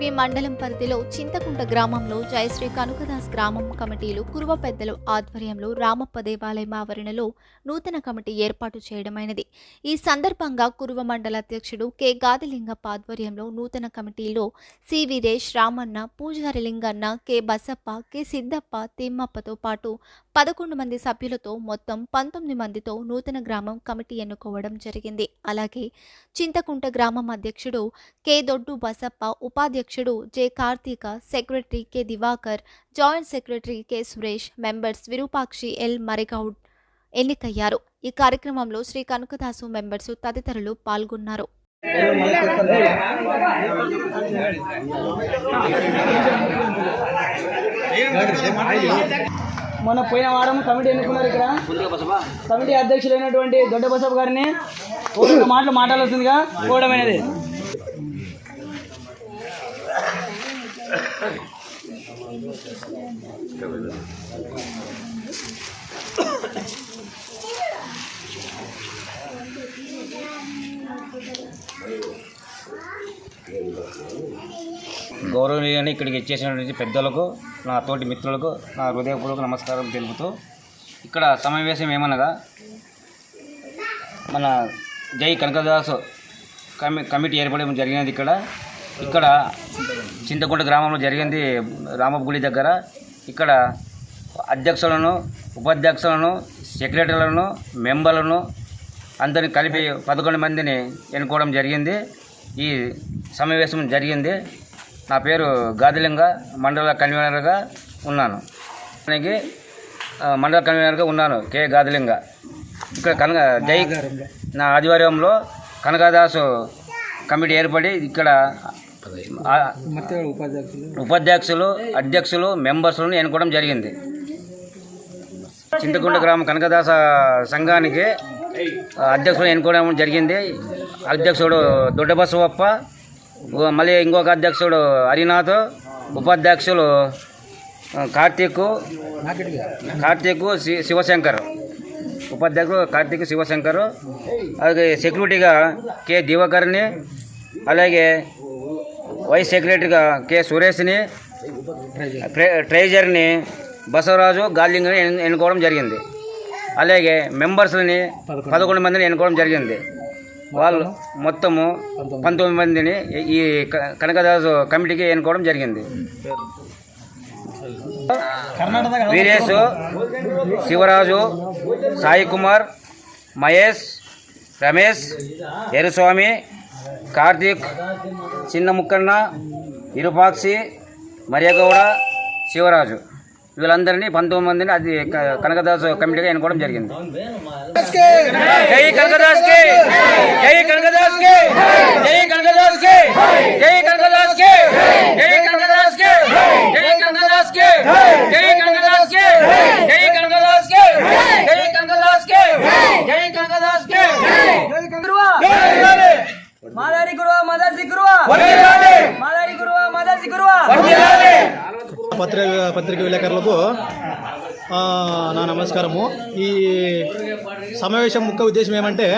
CV మండలం పరిధిలో చింతకుంట గ్రామంలో జయశ్రీ కనుకదాస్ గ్రామం కమిటీలు కురువ పెద్దలు ఆధ్వర్యంలో రామప్ప దేవాలయం ఆవరణలో నూతన కమిటీ ఏర్పాటు చేయడమైనది. ఈ సందర్భంగా కురువ మండల అధ్యక్షుడు కె. గాదిలింగప్ప ఆధ్వర్యంలో నూతన కమిటీలో C. Veeresh Ramanna Pujari Linganna K. Basappa K. Siddappa తిమ్మప్పతో పాటు పదకొండు మంది సభ్యులతో మొత్తం పంతొమ్మిది మందితో నూతన గ్రామం కమిటీ ఎన్నుకోవడం జరిగింది. అలాగే చింతకుంట గ్రామం అధ్యక్షుడు కె. దొడ్డు బసప్ప ఉపాధ్యక్షుడు J Karthika secretary K Diwakar joint secretary K Suresh members Virupakshi L Marigoud ఎన్నికయ్యారు. ఈ కార్యక్రమంలో శ్రీ కనకదాసు మెంబర్స్ తదితరులు పాల్గొన్నారు. మొన్న పోయిన వారం కమిటీ ఎన్నుకున్నారు ఇక్కడ. కమిటీ అధ్యక్షులైనటువంటి దొడ్డ బసబ్ గారిని ఒక మాటలు మాట్లాడాల్సిందిగా కోవడమైనది గౌరవనీయాన్ని ఇక్కడికి ఇచ్చేసినటువంటి పెద్దలకు నా తోటి మిత్రులకు నా హృదయపూర్వక నమస్కారం తెలుపుతూ ఇక్కడ సమావేశం ఏమనగా మన జై కనకదాస్ కమి కమిటీ ఏర్పడడం జరిగినది ఇక్కడ. ఇక్కడ చింతకుంట గ్రామంలో జరిగింది రామప్ప గుడి దగ్గర. ఇక్కడ అధ్యక్షులను ఉపాధ్యక్షులను సెక్రటరీలను మెంబర్లను అందరిని కలిపి పదకొండు మందిని ఎన్నుకోవడం జరిగింది. ఈ సమావేశం జరిగింది. నా పేరు గాదిలింగ మండల కన్వీనర్గా ఉన్నాను. దానికి ఆ, మండల కన్వీనర్గా ఉన్నాను కే. గాదిలింగ. ఇక్కడ కనక జై నా ఆధ్వర్యంలో కనకదాసు కమిటీ ఏర్పడి ఇక్కడ ఉపాధ్యక్షులు అధ్యక్షులు మెంబర్స్లను ఎన్నుకోవడం జరిగింది. చింతకుంట గ్రామ కనకదాస సంఘానికి అధ్యక్షుడు ఎన్నుకోవడం జరిగింది. అధ్యక్షుడు దొడ్డబసవప్ప మళ్ళీ ఇంకొక అధ్యక్షుడు హరినాథ్ ఉపాధ్యక్షులు కార్తీక్ కార్తీక్ శివశంకర్ ఉపాధ్యక్షుడు కార్తీక్ శివశంకర్ అలాగే సెక్యూరిటీగా కె. దివాకర్ని అలాగే వైస్ సెక్రటరీగా కె సురేష్ని ట్రె- ట్రెజర్ని బసవరాజు గాలింగ్ని ఎన్ను- ఎన్నుకోవడం జరిగింది. అలాగే మెంబర్స్ని పదకొండు. మందిని ఎన్నుకోవడం జరిగింది. వాళ్ళు మొత్తము పంతొమ్మిది. మందిని ఈ కనకదాసు కమిటీకి ఎన్నుకోవడం జరిగింది. వీరేష్ శివరాజు సాయి కుమార్ మహేష్ రమేష్ ఎరుస్వామి కార్తీక్ చిన్న ముక్కన్న ఇరుపాక్షి మరియగౌడ శివరాజు. వీళ్ళందరినీ పంతొమ్మిది మందిని అది కనకదాసు కమిటీగా ఎన్నుకోవడం జరిగింది. జై కనకదాస్ గురువా గురువా గురువా గురువా పత్రిక పత్రిక విలేకరులకు ఆ, నా నమస్కారము. ఈ సమావేశం ముఖ్య ఉద్దేశం ఏమంటే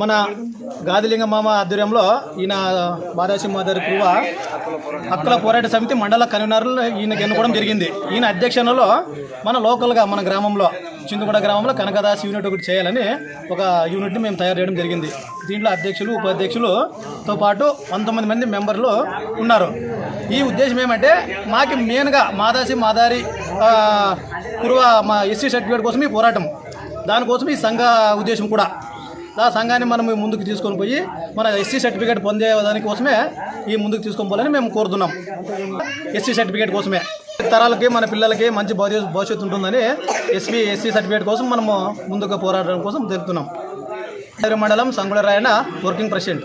మన గాదిలింగ మామ ఆధ్వర్యంలో ఈయన బాదాసి మాదారి కురువ హక్కుల పోరాట సమితి మండల కన్వీనర్లు ఈయనకి ఎన్నుకోవడం జరిగింది. ఈయన అధ్యక్షతలో మన లోకల్గా మన గ్రామంలో చిందుగూడ గ్రామంలో కనకదాస్ యూనిట్ ఒకటి చేయాలని ఒక యూనిట్ని మేము తయారు చేయడం జరిగింది. దీంట్లో అధ్యక్షులు ఉపాధ్యక్షులతో పాటు పంతొమ్మిది మంది మెంబర్లు ఉన్నారు. ఈ ఉద్దేశం ఏమంటే మాకి మెయిన్గా మాదాసి మాదారి పూర్వ మా ఎస్సీ సర్టిఫికేట్ కోసం ఈ పోరాటం. దానికోసం ఈ సంఘ ఉద్దేశం కూడా. ఆ సంఘాన్ని మనం ముందుకు తీసుకొని పోయి మన ఎస్సీ సర్టిఫికేట్ పొందే దానికోసమే ఈ ముందుకు తీసుకొని పోవాలని మేము కోరుతున్నాం. ఎస్సీ సర్టిఫికేట్ కోసమే. తరాలకి మన పిల్లలకి మంచి భవిష్యత్తు ఉంటుందని ఎస్పీ ఎస్సీ సర్టిఫికేట్ కోసం మనము ముందుగా పోరాడడం కోసం తెలుపుతున్నాం. మండలం సంగుళరాయన వర్కింగ్ ప్రెసిడెంట్.